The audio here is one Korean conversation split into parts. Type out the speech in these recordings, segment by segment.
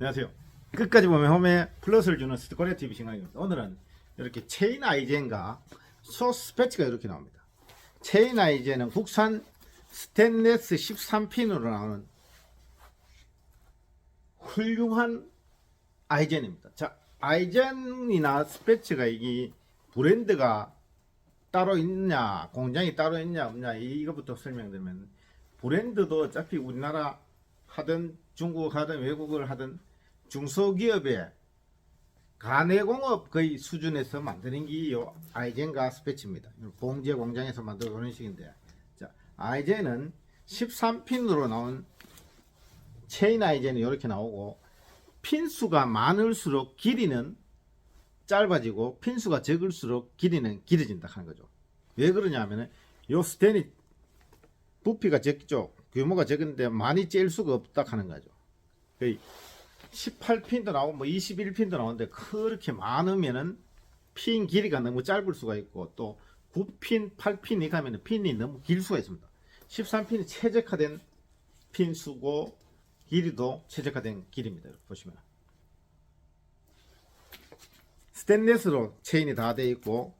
안녕하세요. 끝까지 보면 홈에 플러스를 주는 스코레 TV 신강입니다. 오늘은 이렇게 체인 아이젠과 소스 패치가 이렇게 나옵니다. 체인 아이젠은 국산 스테인레스 13핀으로 나오는 훌륭한 아이젠입니다. 자, 아이젠이나 스패치가 이게 브랜드가 따로 있냐, 공장이 따로 있냐, 없냐, 이거부터 설명드리면 브랜드도 어차피 우리나라 하든 중국 하든 외국을 하든 중소기업의 가내공업 거의 수준에서 만드는 게 요 아이젠과 스패치입니다. 봉제 공장에서 만들어 그런 식인데, 자, 아이젠은 13핀으로 나온 체인 아이젠이 이렇게 나오고 핀 수가 많을수록 길이는 짧아지고 핀 수가 적을수록 길이는 길어진다 하는 거죠. 왜 그러냐면은 요 스텐이 부피가 적죠. 규모가 적은데 많이 찔 수가 없다 하는 거죠. 거의 18핀도 나오고 뭐 21핀도 나오는데 그렇게 많으면은 핀 길이가 너무 짧을 수가 있고 또 9핀, 8핀 이 가면은 핀이 너무 길 수가 있습니다. 13핀이 최적화된 핀 수고 길이도 최적화된 길입니다. 보시면 스테인레스로 체인이 다 되어 있고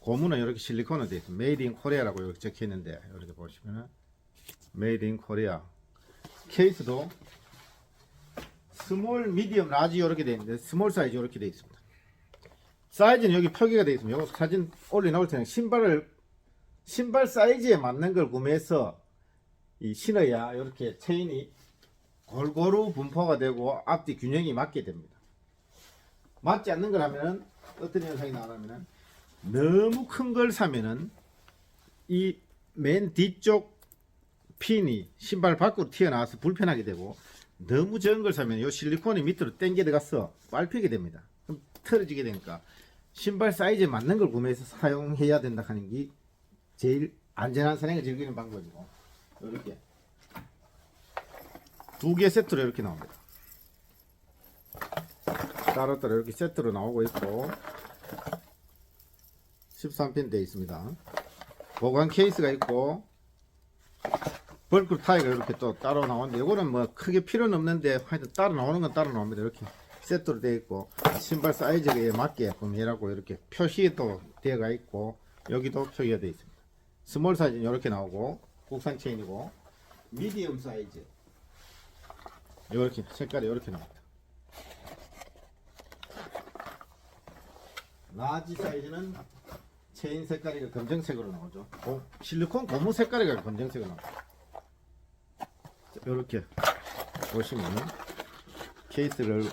고무는 이렇게 실리콘으로 되어 있습니다. 메이드 인 코리아라고 이렇게 적혀 있는데 이렇게 보시면은 메이드 인 코리아 케이스도 스몰, 미디엄, 라지 이렇게 되어 있는데 스몰 사이즈 이렇게 되어 있습니다. 사이즈는 여기 표기가 되어 있습니다. 이거 사진 올려 놓을 테니 신발을 신발 사이즈에 맞는 걸 구매해서 이 신어야 이렇게 체인이 골고루 분포가 되고 앞뒤 균형이 맞게 됩니다. 맞지 않는 걸 하면은 어떤 현상이 나오냐면은 너무 큰 걸 사면은 이 맨 뒤쪽 핀이 신발 밖으로 튀어나와서 불편하게 되고 너무 적은 걸 사면 이 실리콘이 밑으로 당겨 들어가서 빨피게 됩니다. 그럼 틀어지게 되니까 신발 사이즈에 맞는 걸 구매해서 사용해야 된다 하는 게 제일 안전한 산행을 즐기는 방법이고 이렇게 두 개 세트로 이렇게 나옵니다. 따로따로 이렇게 세트로 나오고 있고 13핀 되어 있습니다. 보관 케이스가 있고 벌크 타이가 이렇게 또 따로 나오는데 이거는 뭐 크게 필요는 없는데 하여튼 따로 나오는 건 따로 나옵니다. 이렇게 세트로 되어 있고 신발 사이즈에 맞게 구매라고 이렇게 표시도 되어가 있고 여기도 표기가 되어 있습니다. 스몰 사이즈는 이렇게 나오고 국산 체인이고 미디엄 사이즈 이렇게 색깔이 이렇게 나옵니다. 라지 사이즈는 체인 색깔이 검정색으로 나오죠. 고- 실리콘 고무 색깔이 검정색으로 나옵니다. 이렇게 보시면 케이스를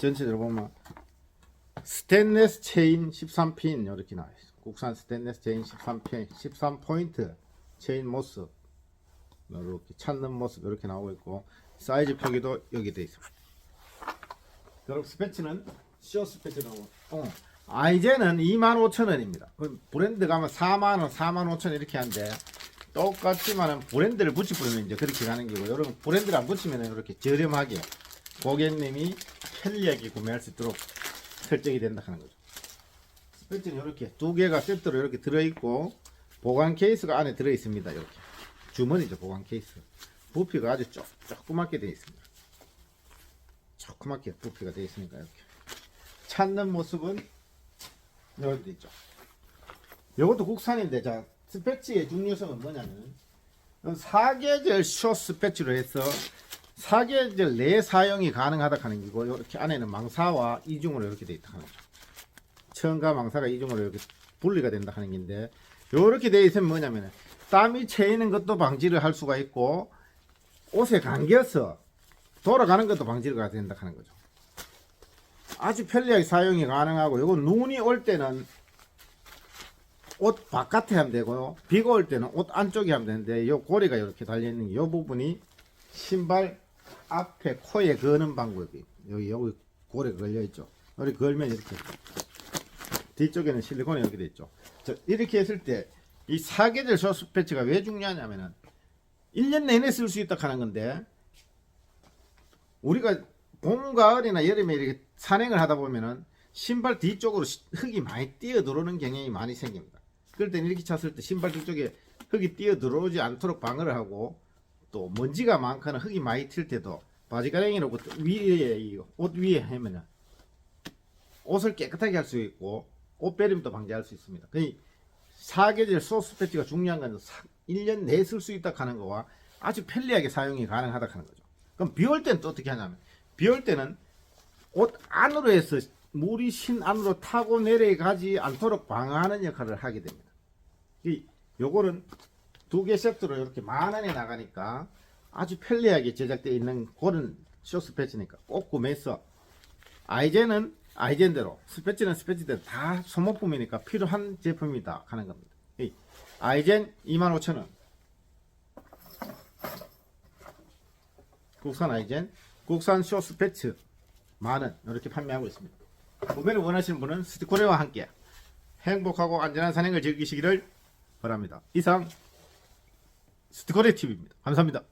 전체적으로 보면 스테인레스 체인 13핀 이렇게 나와 있어요. 국산 스테인레스 체인 13핀 13포인트 체인 모습 이렇게 찾는 모습 이렇게 나오고 있고 사이즈 표기도 여기 돼 있습니다. 그리고 스패치는 쇼 스패치라고. 어. 아이젠은 25,000원입니다. 브랜드 가면 4만원, 45,000원 이렇게 하는데 똑같지만은 브랜드를 붙이면 이제 그렇게 가는 거고 여러분 브랜드를 안 붙이면 이렇게 저렴하게 고객님이 편리하게 구매할 수 있도록 설정이 된다 하는 거죠. 스패치는 이렇게 두 개가 세트로 이렇게 들어있고 보관 케이스가 안에 들어 있습니다. 이렇게 주머니죠 보관 케이스. 부피가 아주 쪼, 조그맣게 되어 있습니다. 조그맣게 부피가 되어 있으니까 이렇게 찾는 모습은 여기도 있죠. 이것도 국산인데 자 스패치의 중요성은 뭐냐면 사계절 쇼 스패치로 해서 사계절 내 사용이 가능하다 하는 거고 이렇게 안에는 망사와 이중으로 이렇게 되어 있다 하는 거죠. 천과 망사가 이중으로 이렇게 분리가 된다 하는 건데 이렇게 되어 있으면 뭐냐면 땀이 채이는 것도 방지를 할 수가 있고 옷에 감겨서 돌아가는 것도 방지가 된다 하는 거죠. 아주 편리하게 사용이 가능하고 이거 눈이 올 때는 옷 바깥에 하면 되고요. 비가 올 때는 옷 안쪽에 하면 되는데 이 고리가 이렇게 달려 있는 이 부분이 신발 앞에 코에 거는 방법이 여기 여기 고리가 걸려 있죠. 여기 걸면 이렇게 뒤쪽에는 실리콘이 이렇게 돼 있죠. 자, 이렇게 했을 때 이 사계절 소스 패치가 왜 중요하냐면은 1년 내내 쓸 수 있다 하는 건데 우리가 봄, 가을이나 여름에 이렇게 산행을 하다 보면은 신발 뒤쪽으로 시- 흙이 많이 뛰어 들어오는 경향이 많이 생깁니다. 그럴 때는 이렇게 찼을 때 신발 뒤쪽에 흙이 뛰어 들어오지 않도록 방어를 하고 또 먼지가 많거나 흙이 많이 튈 때도 바지가랭이로 위에 이옷 위에 하면은 옷을 깨끗하게 할 수 있고 옷배림도 방지할 수 있습니다. 그 사계절 소스 패치가 중요한 건 1년 내에 쓸수 있다 하는 거와 아주 편리하게 사용이 가능하다 하는 거죠. 그럼 비 올 때는 또 어떻게 하냐면 비 올 때는 옷 안으로 해서 물이 신 안으로 타고 내려가지 않도록 방어하는 역할을 하게 됩니다. 이 요거는 두 개 세트로 이렇게 만 원에 나가니까 아주 편리하게 제작되어 있는 그런 쇼스 패치니까 꼭 구매해서 아이젠은 아이젠대로 스패치는 스패치대로 다 소모품이니까 필요한 제품이다 하는 겁니다. 이 아이젠 25,000원 국산 아이젠 국산 쇼스 패치 만원 이렇게 판매하고 있습니다. 구매를 원하시는 분은 스티코레와 함께 행복하고 안전한 산행을 즐기시기를 바랍니다. 이상 스티코레 TV입니다. 감사합니다.